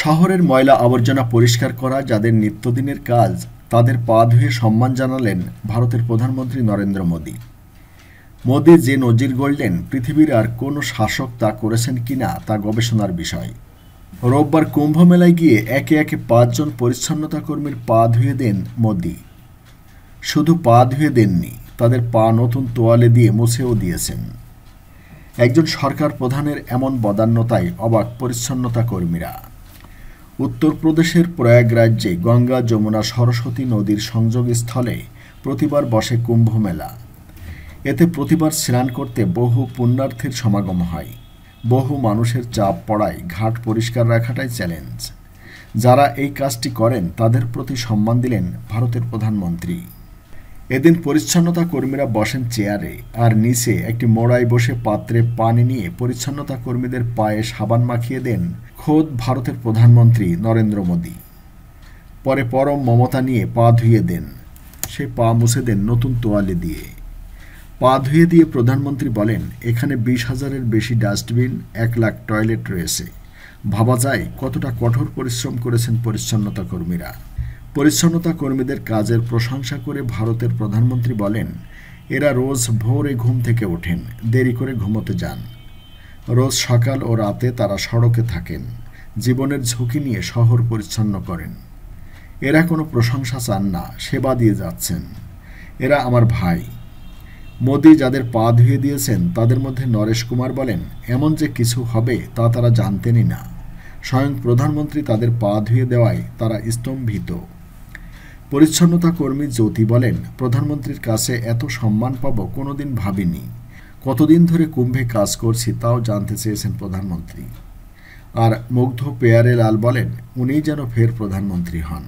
শহরের ময়লা আবর্জনা পরিষ্কার করা, যাদের নিত্যদিনের কাজ, তাদের পা ধুয়ে সম্মান জানালেন ভারতের প্রধানমন্ত্রী নরেন্দ্র মোদী। মোদী যে নজির গড়লেন, পৃথিবীর আর কোনো শাসক তা করেছেন কিনা, তা গবেষণার বিষয়। রোববার কুম্ভ মেলায় গিয়ে একে একে পাঁচজন পরিচ্ছন্নতা কর্মীর পা ধুয়ে দেন মোদী। শুধু পা ধুয়ে দেননি, তাদের পা নতুন তোয়ালে দিয়ে মুছেও দিয়েছেন। একজন সরকার প্রধানের এমন বদান্যতায় অবাক পরিচ্ছন্নতা কর্মীরা। উত্তরপ্রদেশের প্রয়াগরাজ্যে গঙ্গা, যমুনা, সরস্বতী নদীর সংযোগস্থলে প্রতিবার বসে কুম্ভ মেলা এতে প্রতিবার স্নান করতে বহু পুণ্যার্থীর সমাগম হয়। বহু মানুষের চাপ পড়ায় ঘাট পরিষ্কার রাখাটাই চ্যালেঞ্জ। যারা এই কাজটি করেন, তাদের প্রতি সম্মান দিলেন ভারতের প্রধানমন্ত্রী। এদিন পরিচ্ছন্নতা কর্মীরা বসেন চেয়ারে, আর নিচে একটি মোড়ায় বসে পাত্রে পানি নিয়ে পরিচ্ছন্নতা কর্মীদের পায়ে সাবান মাখিয়ে দেন খোদ ভারতের প্রধানমন্ত্রী নরেন্দ্র মোদী। পরে পরম মমতা নিয়ে পা ধুয়ে দেন, সে পা মুছে দেন নতুন তোয়ালে দিয়ে। পা ধুয়ে দিয়ে প্রধানমন্ত্রী বলেন, এখানে বিশ হাজারের বেশি ডাস্টবিন, এক লাখ টয়লেট রয়েছে। ভাবা যায় কতটা কঠোর পরিশ্রম করেছেন পরিচ্ছন্নতা কর্মীরা। পরিচ্ছন্নতা কর্মীদের কাজের প্রশংসা করে ভারতের প্রধানমন্ত্রী বলেন, এরা রোজ ভোরে ঘুম থেকে ওঠেন, দেরি করে ঘুমোতে যান। রোজ সকাল ও রাতে তারা সড়কে থাকেন, জীবনের ঝুঁকি নিয়ে শহর পরিচ্ছন্ন করেন। এরা কোনো প্রশংসা চান না, সেবা দিয়ে যাচ্ছেন। এরা আমার ভাই। মোদি যাদের পা ধুয়ে দিয়েছেন, তাদের মধ্যে নরেশ কুমার বলেন, এমন যে কিছু হবে তা তারা জানতেনই না। স্বয়ং প্রধানমন্ত্রী তাদের পা ধুয়ে দেওয়ায় তারা স্তম্ভিত। পরিচ্ছন্নতা কর্মী জ্যোতি বলেন, প্রধানমন্ত্রীর কাছে এত সম্মান পাবো কোনোদিন ভাবিনি। কতদিন ধরে কুম্ভে কাজ করছি তাও জানতে চেয়েছেন প্রধানমন্ত্রী। আর মুগ্ধ পেয়ারে লাল বলেন, উনিই যেন ফের প্রধানমন্ত্রী হন।